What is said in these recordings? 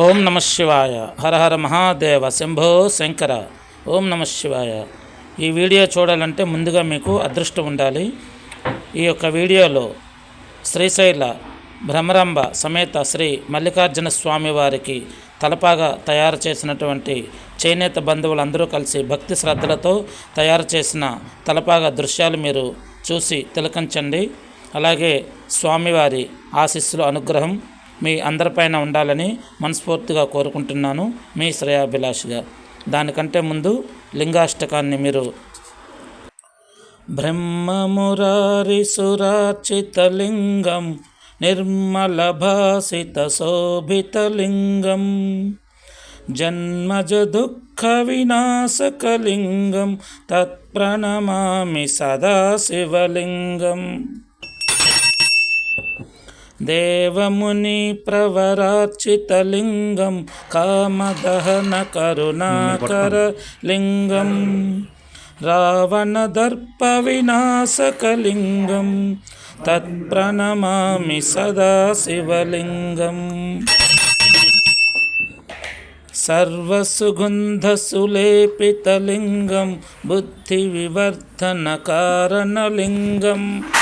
ఓం నమ శివాయ. హర హర మహాదేవ శంభో శంకర. ఓం నమ శివాయ. ఈ వీడియో చూడాలంటే ముందుగా మీకు అదృష్టం ఉండాలి. ఈ యొక్క వీడియోలో శ్రీశైల భ్రమరాంబ సమేత శ్రీ మల్లికార్జున స్వామి వారికి తలపాగా తయారు చేసినటువంటి చేనేత బంధువులందరూ కలిసి భక్తి శ్రద్ధలతో తయారు చేసిన తలపాగా దృశ్యాలు మీరు చూసి తిలకించండి. అలాగే స్వామివారి ఆశీస్సులు అనుగ్రహం మీ అందరిపైన ఉండాలని మనస్ఫూర్తిగా కోరుకుంటున్నాను మీ శ్రేయాభిలాష్గా. దానికంటే ముందు లింగాష్టకాన్ని మీరు బ్రహ్మమురారి సురాచితలింగం నిర్మల భాసిత శోభితలింగం జన్మజ దుఃఖ వినాశకలింగం తత్ప్రణమామి సదా శివలింగం దేవముని ప్రవరార్చితలింగం కామదహన కరుణాకర లింగం రావణదర్ప వినాశకలింగం తత్ప్రణమామి సదా శివలింగం సర్వసుగంధసులేపితలింగం బుద్ధివివర్ధనకారణలింగం.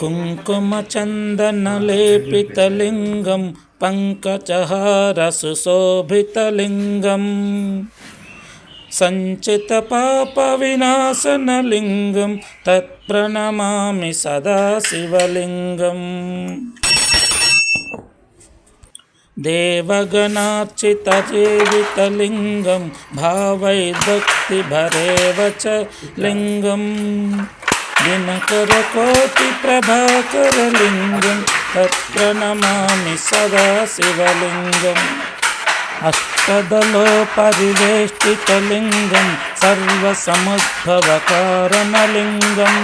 कुङ्कुमचन्दनलेपितलिङ्गं पङ्कजहारसुशोभितलिङ्गं सञ्चितपापविनाशनलिङ्गं तत्प्रणमामि सदा शिवलिङ्गम् देवगणार्चितजीवितलिङ्गं भावैर्भक्तिभरेव च लिङ्गम् दिनकरकोटिप्रभाकरलिङ्गं तत्र नमामि सदा शिवलिङ्गम्। अष्टदलोपरिवेष्टितलिङ्गं सर्वसमुद्भवकारणलिङ्गम्।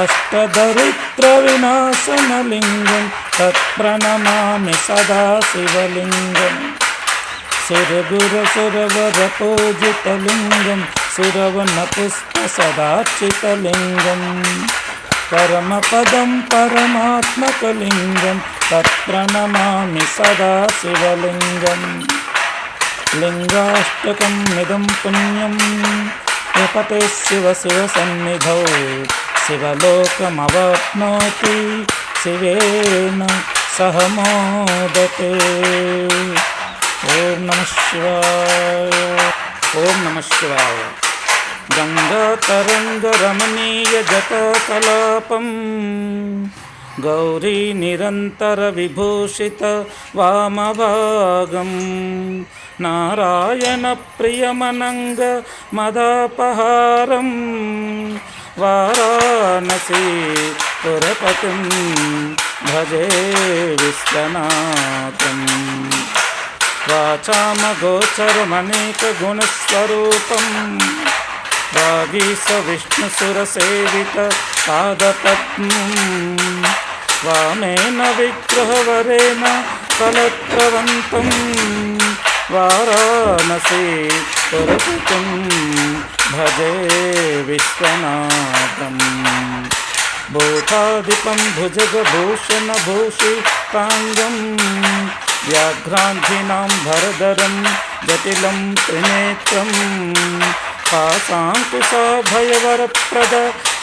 अष्टदरिद्रविनाशनलिङ्गं तत्र नमामि सदा शिवलिङ्गम्। सुरगुरसुरवरपूजितलिङ्गं सुरवनपुष्पसदाचितलिङ्गम् परमपदं परमात्मकलिङ्गं तत्र नमामि सदा शिवलिङ्गम्। लिंगाष्टक पुण्यम पुण्यं यपते शिव शिवसन्निधौ। शिवलोकमवाप्नोति, शिवेन सह मोदते। ॐ नमः शिवाय। ఓం నమ శివాయ. గంగాతరంగరమణీయ జపకలాపం గౌరీ నిరంతర విభూషిత వామభాగం. నారాయణ ప్రియమనంగ మదాపహారం. వారాణసీ పురపతిం భజే విశ్వనాథం. विष्णुसुरसेवित पादपद्मम्। वामेन विग्रहवरेण कलत्रवन्तं वाराणसी पुरपतिं भजे विश्वनाथम्। भूतादिपं भुजगभूषणभूषिताङ्गं व्याघ्रान्धिनां भरदरं जटिलं त्रिनेत्रं पाशाङ्कुशाभयवरप्रद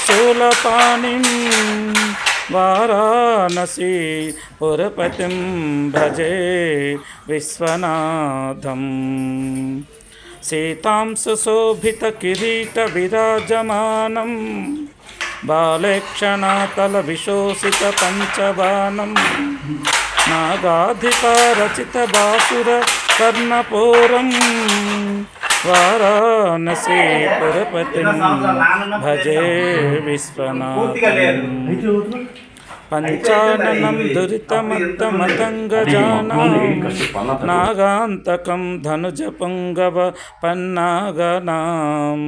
शूलपाणिं वाराणसी पुरपतिं भजे विश्वनाथम्। सीतां नागाधिपारचित बासुर कर्णपूर वाराणसीपति भजे विश्वनाथ పంచాననం దురితమత్తమతంగజానాం నాగాంతకం ధనుజపుంగవ పన్నాగనాం.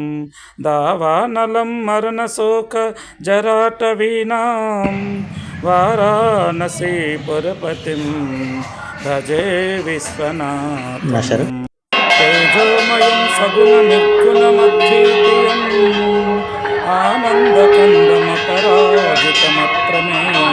దావానలం మరణశోక జరాటవీనాం వారాణసీపురపతిం భజే విశ్వనాథం. తేజోమయం సగుణ నిర్గుణమద్వితీయం ఆనందకందమపరాజితమప్రమేయం.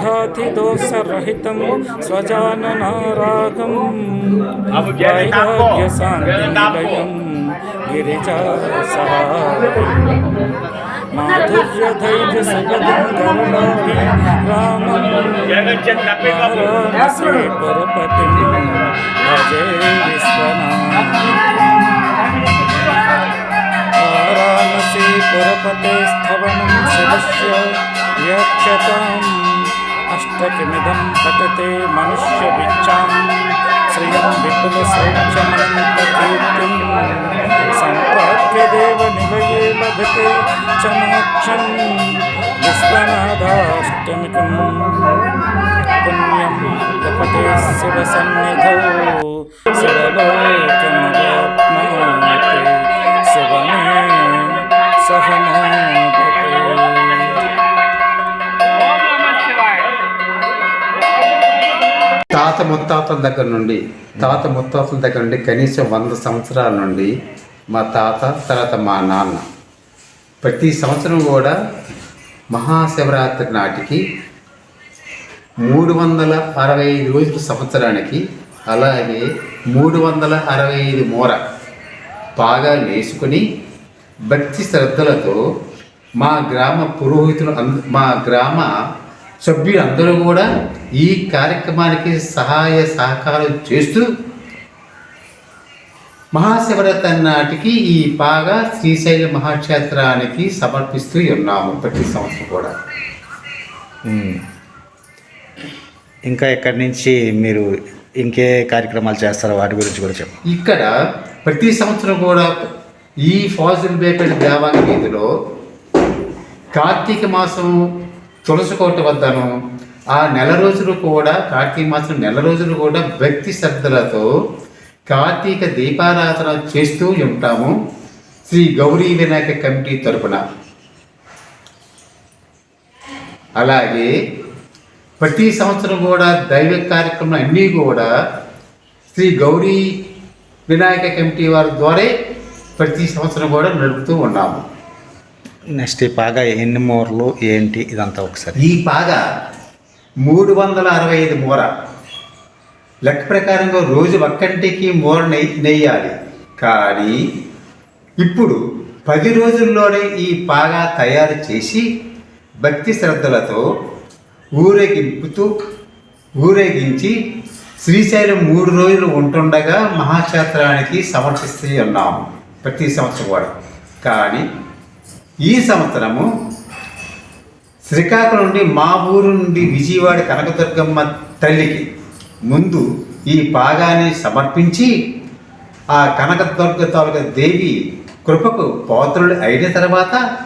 घाथिदोषरहितं स्वजाननारागं वैराग्यशान्तिनिलयं गिरिजासहा माधुर्यधैर्यसगदं रामं परपतिं भजे विश्वनाथ। पुरपते स्थवनं सदस्य यक्षताम् अष्टकिमिदं पतते मनुष्यविच्चां श्रियं विपुलसौख्यमनन्तकीर्तिं सम्प्राप्य देवनिवये लभते च विश्वनाथाष्टमिकं पुण्यं लपते शिवसन्निधौ। తాత ముత్తాతల దగ్గర నుండి తాత ముత్తాతల దగ్గర నుండి కనీసం వంద సంవత్సరాల నుండి మా తాత తర్వాత మా నాన్న. ప్రతి సంవత్సరం కూడా మహాశివరాత్రి నాటికి మూడు వందల అరవై ఐదు రోజుల సంవత్సరానికి అలాగే మూడు వందల అరవై ఐదు మూర బాగా నేసుకొని భక్తి శ్రద్ధలతో మా గ్రామ పురోహితులు మా గ్రామ సభ్యులందరూ కూడా ఈ కార్యక్రమానికి సహాయ సహకారం చేస్తూ మహాశివరాత్రి నాటికి ఈ పాగా శ్రీశైల మహాక్షేత్రానికి సమర్పిస్తూ ఉన్నాము ప్రతి సంవత్సరం కూడా. ఇంకా ఎక్కడి నుంచి మీరు ఇంకే కార్యక్రమాలు చేస్తారో వాటి గురించి కూడా చెప్పండి ఇక్కడ ప్రతి సంవత్సరం కూడా ఈ ఫాజిల్ బేపెడ్ దేవాంగ వీధిలో కార్తీక మాసం తులసికోట వద్దను ఆ నెల రోజులు కూడా కార్తీక మాసం నెల రోజులు కూడా భక్తి శ్రద్ధలతో కార్తీక దీపారాధన చేస్తూ ఉంటాము. శ్రీ గౌరీ వినాయక కమిటీ తరపున. అలాగే ప్రతి సంవత్సరం కూడా దైవ కార్యక్రమం అన్నీ కూడా శ్రీ గౌరీ వినాయక కమిటీ వారి ద్వారా ప్రతి సంవత్సరం కూడా నడుపుతూ ఉన్నాము. నెక్స్ట్ ఈ బాగా ఎన్ని మూరలు ఏంటి? ఇదంతా ఒకసారి. ఈ పాగా మూడు వందల అరవై ఐదు మూర. లెక్క ప్రకారంగా రోజు ఒక్కంటికి మూర నెయ్ నెయ్యాలి. కానీ ఇప్పుడు పది రోజుల్లోనే ఈ పాగా తయారు చేసి భక్తి శ్రద్ధలతో ఊరేగింపుతూ ఊరేగించి శ్రీశైలం మూడు రోజులు ఉంటుండగా మహాక్షేత్రానికి సమర్పిస్తూ ఉన్నాము. ప్రతి సంవత్సరం కూడా కానీ ఈ సంవత్సరము శ్రీకాకుళం నుండి మా ఊరు నుండి విజయవాడ కనకదుర్గమ్మ తల్లికి ముందు ఈ పాగాన్ని సమర్పించి ఆ కనకదుర్గ తాలూకా దేవి కృపకు పాత్రులు అయిన తర్వాత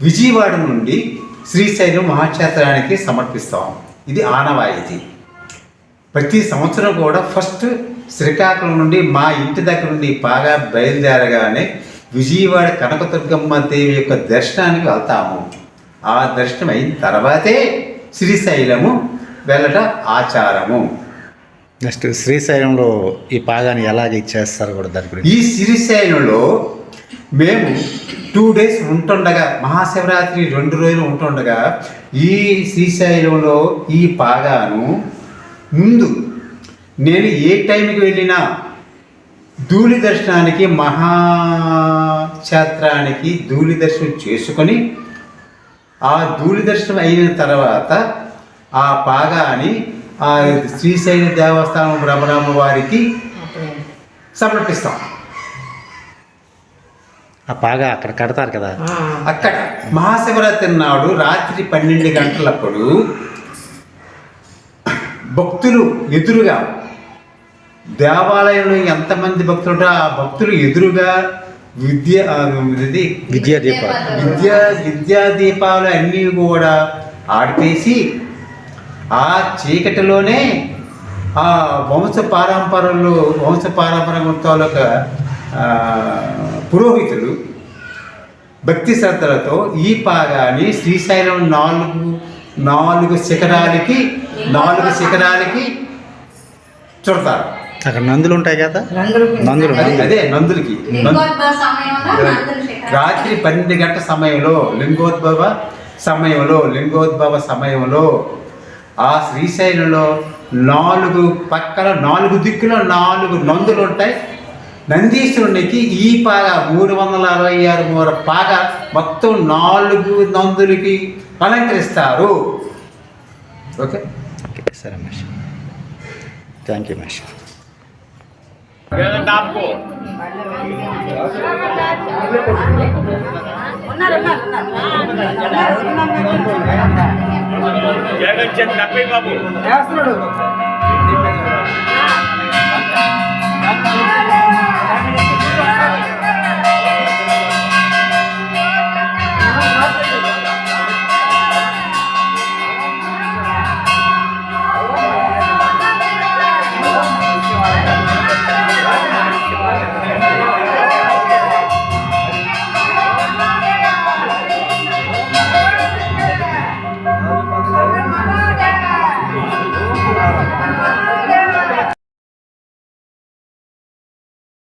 విజయవాడ నుండి శ్రీశైలం మహాక్షేత్రానికి సమర్పిస్తాం. ఇది ఆనవాయితీ. ప్రతి సంవత్సరం కూడా ఫస్ట్ శ్రీకాకుళం నుండి మా ఇంటి దగ్గర నుండి బాగా బయలుదేరగానే విజయవాడ కనకదుర్గమ్మ దేవి యొక్క దర్శనానికి వెళ్తాము. ఆ దర్శనం అయిన తర్వాతే శ్రీశైలము వెళ్ళట ఆచారము. నెక్స్ట్ శ్రీశైలంలో ఈ పాగాన్ని ఎలాగ ఇచ్చేస్తారు కూడా దాని గురించి? ఈ శ్రీశైలంలో మేము టూ డేస్ ఉంటుండగా మహాశివరాత్రి రెండు రోజులు ఉంటుండగా ఈ శ్రీశైలంలో ఈ పాగాను ముందు నేను ఏ టైంకి వెళ్ళినా ధూళి దర్శనానికి మహాక్షేత్రానికి ధూళి దర్శనం చేసుకొని ఆ ధూళి దర్శనం అయిన తర్వాత ఆ పాగాని ఆ శ్రీశైల దేవస్థానం బ్రహ్మరామ వారికి సమర్పిస్తాం. ఆ పాగా అక్కడ కడతారు కదా? అక్కడ మహాశివరాత్రి నాడు రాత్రి పన్నెండు గంటలప్పుడు భక్తులు ఎదురుగా దేవాలయంలో ఎంతమంది భక్తులు ఉంటారో ఆ భక్తులు ఎదురుగా విద్య ఇది విద్యా దీపాలు. విద్యా విద్యా దీపాలు అన్నీ కూడా ఆడిపేసి ఆ చీకటిలోనే ఆ వంశ పారంపరలు వంశ పారంపర్య తాలూకా ఆ, పురోహితులు భక్తి శ్రద్ధలతో ఈ పాగాని శ్రీశైలం నాలుగు నాలుగు శిఖరాలకి నాలుగు శిఖరాలకి చుడతారు. అక్కడ నందులు ఉంటాయి కదా? నందులు అదే నందులు అదే నందులకి. రాత్రి పన్నెండు గంటల సమయంలో లింగోద్భవ సమయంలో లింగోద్భవ సమయంలో ఆ శ్రీశైలంలో నాలుగు పక్కల నాలుగు దిక్కులో నాలుగు నందులు ఉంటాయి. నందీశ్వరునికి ఈ పాగ మూడు వందల అరవై ఆరు మూర పాగ మొత్తం నాలుగు నందులకి అలంకరిస్తారు. ఓకే? ఓకే సరే మహేష్ థ్యాంక్ యూ మహేష్ జగన్ చెక్ నప్పి బాబు. Thank